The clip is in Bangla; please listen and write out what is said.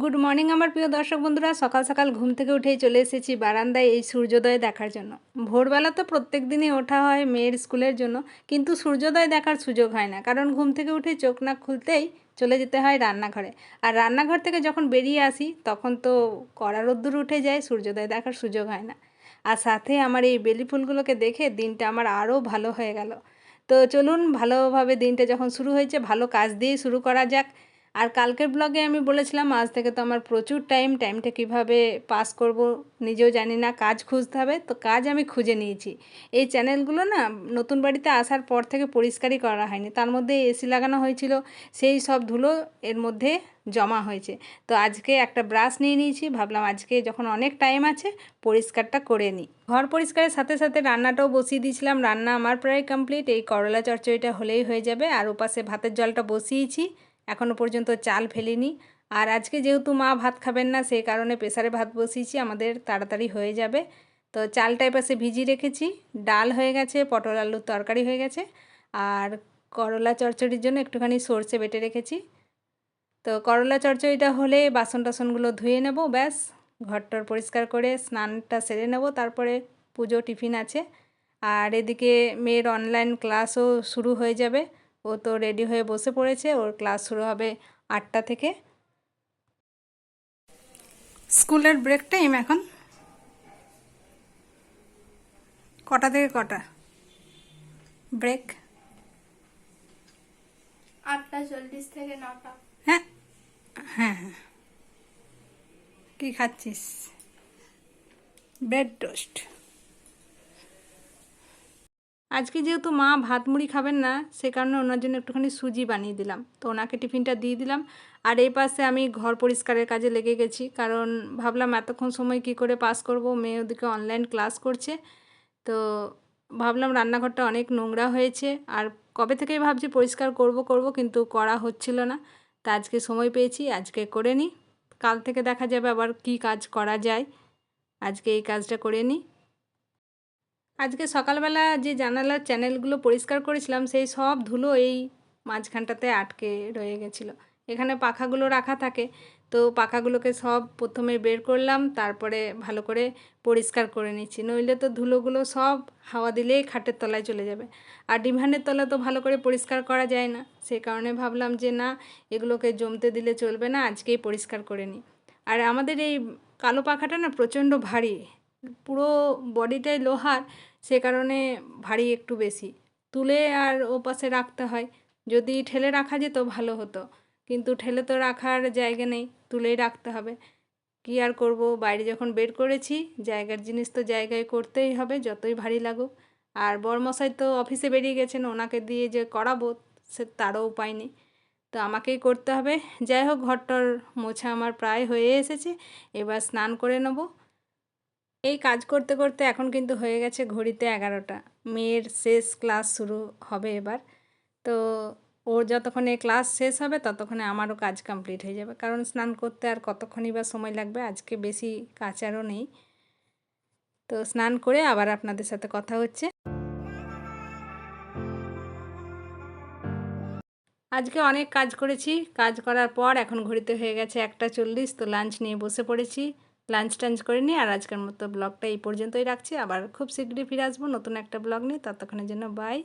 গুড মর্নিং আমার প্রিয় দর্শক বন্ধুরা। সকাল সকাল ঘুম থেকে উঠেই চলে এসেছি বারান্দায় এই সূর্যোদয় দেখার জন্য। ভোরবেলা তো প্রত্যেক দিনই ওঠা হয় মেয়ের স্কুলের জন্য, কিন্তু সূর্যোদয় দেখার সুযোগ হয় না। কারণ ঘুম থেকে উঠে চোখ না খুলতেই চলে যেতে হয় রান্নাঘরে। আর রান্নাঘর থেকে যখন বেরিয়ে আসি, তখন তো কড়া রোদ্দুর উঠে যায়, সূর্যোদয় দেখার সুযোগ হয় না। আর সাথে আমার এই বেলি ফুলগুলোকে দেখে দিনটা আমার আরও ভালো হয়ে গেল। তো চলুন, ভালোভাবে দিনটা যখন শুরু হয়েছে, ভালো কাজ দিয়েই শুরু করা যাক। আর কালকের ব্লগে আমি বলেছিলাম, আজ থেকে তো আমার প্রচুর টাইম টাইমটা কীভাবে পাস করব নিজেও জানি না, কাজ খুঁজতে হবে। তো কাজ আমি খুঁজে নিয়েছি। এই চ্যানেলগুলো না নতুন বাড়িতে আসার পর থেকে পরিষ্কারই করা হয়নি। তার মধ্যে এসি লাগানো হয়েছিল, সেই সব ধুলো এর মধ্যে জমা হয়েছে। তো আজকে একটা ব্রাশ নিয়ে নিয়েছি, ভাবলাম আজকে যখন অনেক টাইম আছে, পরিষ্কারটা করে নিই। ঘর পরিষ্কারের সাথে সাথে রান্নাটাও বসিয়ে দিয়েছিলাম। রান্না আমার প্রায় কমপ্লিট এই করলা চচ্চড়িটা হলেই হয়ে যাবে। আর ওপাশে ভাতের জলটা বসিয়েছি। এখনও পর্যন্ত চাল ফেলিনি। আর আজকে যেহেতু মা ভাত খাবেন না সেই কারণে প্রেসারে ভাত বসিয়েছি, আমাদের তাড়াতাড়ি হয়ে যাবে। তো চালটা পাশে ভিজিয়ে রেখেছি। ডাল হয়ে গেছে, পটল আলুর তরকারি হয়ে গেছে, আর করলা চচ্চড়ির জন্য একটুখানি সর্ষে বেটে রেখেছি। তো করলা চচ্চড়িটা হলে বাসন টাসনগুলো ধুয়ে নেব, ব্যাস। ঘরটর পরিষ্কার করে স্নানটা সেরে নেব, তারপরে পুজো, টিফিন আছে। আর এদিকে মেয়ের অনলাইন ক্লাসও শুরু হয়ে যাবে। ও তো রেডি হয়ে বসে পড়েছে ওর ক্লাস শুরু হবে আটটা থেকে। স্কুলের ব্রেক টাইম এখন? কটা থেকে কটা? ব্রেক আটটা চল্লিশ থেকে নটা। হ্যাঁ। হ্যাঁ হ্যাঁ। কী খাচ্ছিস? ব্রেড টোস্ট আজকে যেহেতু মা ভাত মুড়ি খাবেন না, সে কারণে ওনার জন্য একটুখানি সুজি বানিয়ে দিলাম। তো ওনাকে টিফিনটা দিয়ে দিলাম। আর এই পাশে আমি ঘর পরিষ্কারের কাজে লেগে গেছি, কারণ ভাবলাম এতক্ষণ সময় কি করে পাস করব, মেয়ে ওদিকে অনলাইন ক্লাস করছে। তো ভাবলাম রান্নাঘরটা অনেক নোংরা হয়েছে। আর কবে থেকেই ভাবছি পরিষ্কার করব করব, কিন্তু করা হচ্ছিল না। তা আজকে সময় পেয়েছি, আজকে করে নিই কাল থেকে দেখা যাবে আবার কি কাজ করা যায়। আজকে এই কাজটা করে নিই আজকে সকালবেলা যে জানালার চ্যানেলগুলো পরিষ্কার করেছিলাম, সেই সব ধুলো এই মাঝখানটাতে আটকে রয়ে গেছিল। এখানে পাখাগুলো রাখা থাকে, তো পাখাগুলোকে সব প্রথমে বের করলাম, তারপরে ভালো করে পরিষ্কার করে নিচ্ছি। নইলে তো ধুলোগুলো সব হাওয়া দিলেই খাটের তলায় চলে যাবে। আর ডিমান্ডের তলা তো ভালো করে পরিষ্কার করা যায় না, সে কারণে ভাবলাম যে না, এগুলোকে জমতে দিলে চলবে না, আজকেই পরিষ্কার করে নিই। আর আমাদের এই কালো পাখাটা না প্রচণ্ড ভারী পুরো বডিটাই লোহার, সে কারণে ভারী একটু বেশি। তুলে আর ও পাশে রাখতে হয়। যদি ঠেলে রাখা যেত ভালো হতো। কিন্তু ঠেলে তো রাখার জায়গা নেই, তুলেই রাখতে হবে। কী আর করব? বাইরে যখন বের করেছি, জায়গার জিনিস তো জায়গায় করতেই হবে, যতই ভারী লাগুক। আর বরমশাই তো অফিসে বেরিয়ে গেছেন, ওনাকে দিয়ে যে করাবো, সে তারও উপায় নেই। তো আমাকেই করতে হবে। যাই হোক, ঘরটার মোছা আমার প্রায় হয়ে এসেছে। এবার স্নান করে নেব। এই কাজ করতে করতে এখন কিন্তু হয়ে গেছে ঘড়িতে এগারোটা। মেয়ের শেষ ক্লাস শুরু হবে এবার। তো ওর যতক্ষণে ক্লাস শেষ হবে ততক্ষণে আমারও কাজ কমপ্লিট হয়ে যাবে। কারণ স্নান করতে আর কতক্ষণই বা সময় লাগবে আজকে বেশি কাচারও নেই। তো স্নান করে আবার আপনাদের সাথে কথা হচ্ছে। আজকে অনেক কাজ করেছি। কাজ করার পর এখন ঘড়িতে হয়ে গেছে একটা চল্লিশ। তো লাঞ্চ নিয়ে বসে পড়েছি। লাঞ্চ টাঞ্চ করে নিই আর আজকের মতো ব্লগটা এই পর্যন্তই রাখছি। আবার খুব শীঘ্রই ফিরে আসব নতুন একটা ব্লগ নিয়ে। ততক্ষণের জন্য বাই